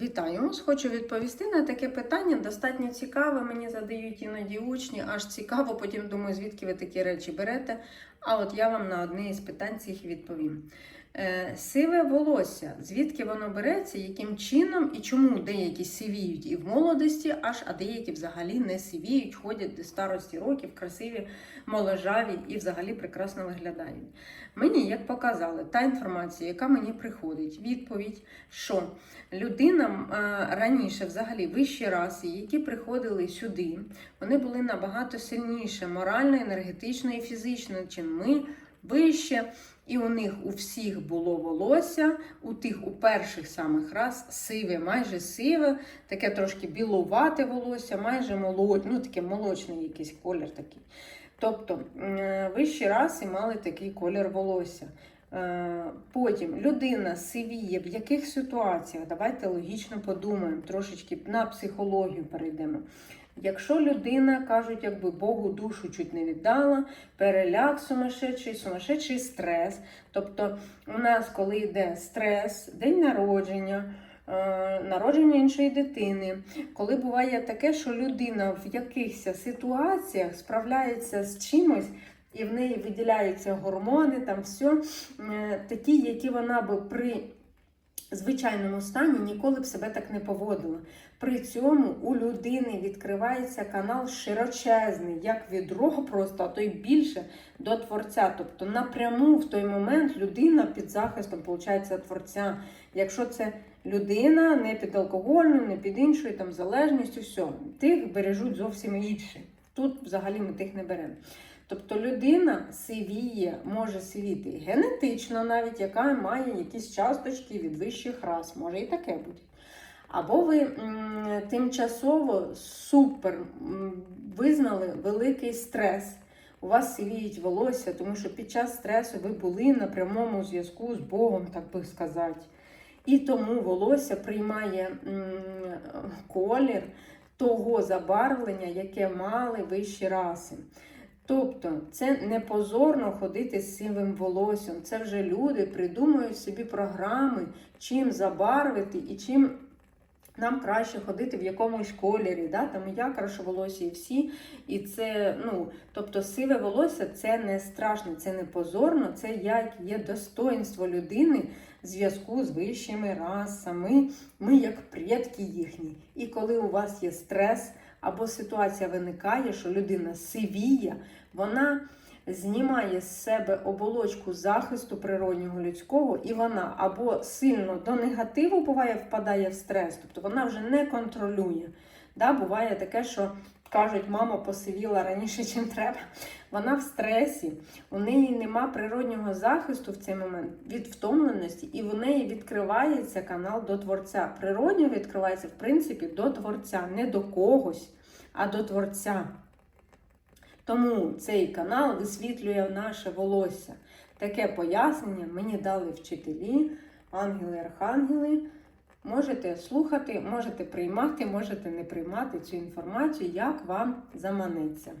Вітаю! Хочу відповісти на таке питання. Достатньо цікаве. Мені задають іноді учні, аж цікаво. Потім думаю, звідки ви такі речі берете. А от я вам на одне із питань цих відповім. Е, сиве волосся, звідки воно береться, яким чином і чому деякі сивіють і в молодості, аж а деякі взагалі не сивіють, ходять до старості років, красиві, моложаві і взагалі прекрасно виглядають. Мені, як показали, та інформація, яка мені приходить, відповідь, що людина е, раніше, взагалі, вищі раси, які приходили сюди, вони були набагато сильніше морально, енергетично і фізично, чим ми вище. І у них у всіх було волосся, у тих у перших самих раз сиве, майже сиве, таке трошки білувате волосся, майже молодь, ну таке молочний якийсь колір такий. Тобто вищі раси мали такий колір волосся. Е, Потім людина сивіє, в яких ситуаціях? Давайте логічно подумаємо, трошечки на психологію перейдемо. Якщо людина, кажуть, якби Богу душу чуть не віддала, переляк сумасшедший, сумасшедший стрес. Тобто у нас, коли йде стрес, день народження, е, народження іншої дитини, коли буває таке, що людина в якихось ситуаціях справляється з чимось. І в неї виділяються гормони, там все такі, які вона би при звичайному стані ніколи б себе так не поводила. При цьому у людини відкривається канал широчезний, як відро, просто а то й більше до творця. Тобто напряму в той момент людина під захистом виходить, творця. Якщо це людина не під алкогольним, не під іншою там залежністю, все, тих бережуть зовсім інші. Тут взагалі ми тих не беремо. Тобто людина сивіє, може сивіти генетично, навіть яка має якісь часточки від вищих рас, може і таке бути. Або ви тимчасово супер визнали великий стрес. У вас сивіють волосся, тому що під час стресу ви були на прямому зв'язку з Богом, так би сказати. І тому волосся приймає колір того забарвлення, яке мали вищі раси. Тобто це не позорно ходити з сивим волоссям. Це вже люди придумують собі програми, чим забарвити і чим нам краще ходити в якомусь кольорі. Да? Там я краще волосся і всі. І це, ну, тобто, сиве волосся це не страшно, це не позорно, це як є достоинство людини в зв'язку з вищими расами. Ми як предки їхні. І коли у вас є стрес або ситуація виникає, що людина сивіє, вона знімає з себе оболочку захисту природнього людського, і вона або сильно до негативу буває, впадає в стрес, тобто вона вже не контролює. Да, Буває таке, що кажуть, мама посивіла раніше, чим треба. Вона в стресі, у неї нема природнього захисту в цей момент від втомленості, і в неї відкривається канал до творця. Природньо відкривається, в принципі, до творця, не до когось, а до творця. Тому цей канал висвітлює наше волосся. Таке пояснення мені дали вчителі, ангели-архангели. Можете слухати, можете приймати, можете не приймати цю інформацію, як вам заманеться.